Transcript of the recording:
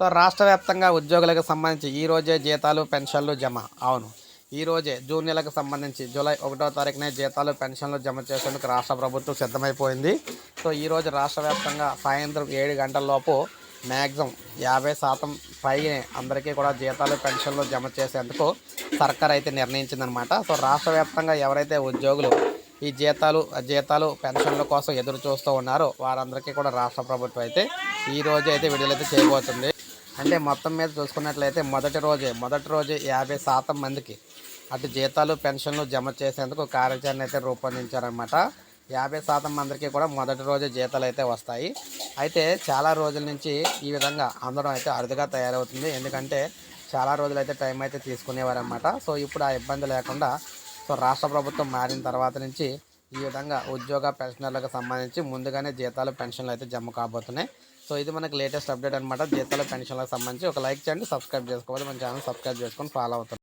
So రాష్ట్ర వ్యాప్తంగా ఉద్యోగులకు సంబంధించి ఈ రోజే జీతాలు పెన్షన్లు జమ. అవును. ఈ రోజే జూన్ నెలకు సంబంధించి జూలై ఒకటో తారీఖునే జీతాలు పెన్షన్లు జమ చేసేందుకు రాష్ట్ర ప్రభుత్వం సిద్ధమైపోయింది. సో ఈ రోజు రాష్ట్ర వ్యాప్తంగా సాయంత్రం ఏడు గంటల లోపు మ్యాక్సిమం యాభై శాతం పైనే అందరికీ కూడా జీతాలు పెన్షన్లు జమ చేసేందుకు సర్కార్ అయితే నిర్ణయించిందనమాట. సో రాష్ట్ర వ్యాప్తంగా ఎవరైతే ఉద్యోగులు ఈ జీతాలు జీతాలు పెన్షన్ల కోసం ఎదురు చూస్తూ ఉన్నారో వారందరికీ కూడా రాష్ట్ర ప్రభుత్వం అయితే ఈ రోజు అయితే విడుదలైతే చేయబోతుంది. అంటే మొత్తం మీద చూసుకున్నట్లయితే మొదటి రోజే మొదటి రోజే యాభై శాతం మందికి అటు జీతాలు పెన్షన్లు జమ చేసేందుకు కార్యాచరణ అయితే రూపొందించారనమాట యాభై శాతం మందికి కూడా మొదటి రోజే జీతాలు అయితే వస్తాయి. అయితే చాలా రోజుల నుంచి ఈ విధంగా అందడం అయితే అరుదుగా తయారవుతుంది. ఎందుకంటే చాలా రోజులు అయితే టైం అయితే తీసుకునేవారనమాట సో ఇప్పుడు ఆ ఇబ్బంది లేకుండా సో రాష్ట్ర ప్రభుత్వం మారిన తర్వాత నుంచి ఈ విధంగా ఉద్యోగ పెన్షనర్లకు సంబంధించి ముందుగానే జీతాలు పెన్షన్లు అయితే జమ కాబోతున్నాయి. సో ఇది మనకి లేటెస్ట్ అప్డేట్ అనమాట జీతాల పెన్షన్లకు సంబంధించి ఒక లైక్ చేయండి సబ్స్క్రైబ్ చేసుకోవాలి. మన ఛానల్ సబ్స్క్రైబ్ చేసుకొని ఫాలో అవుతుంది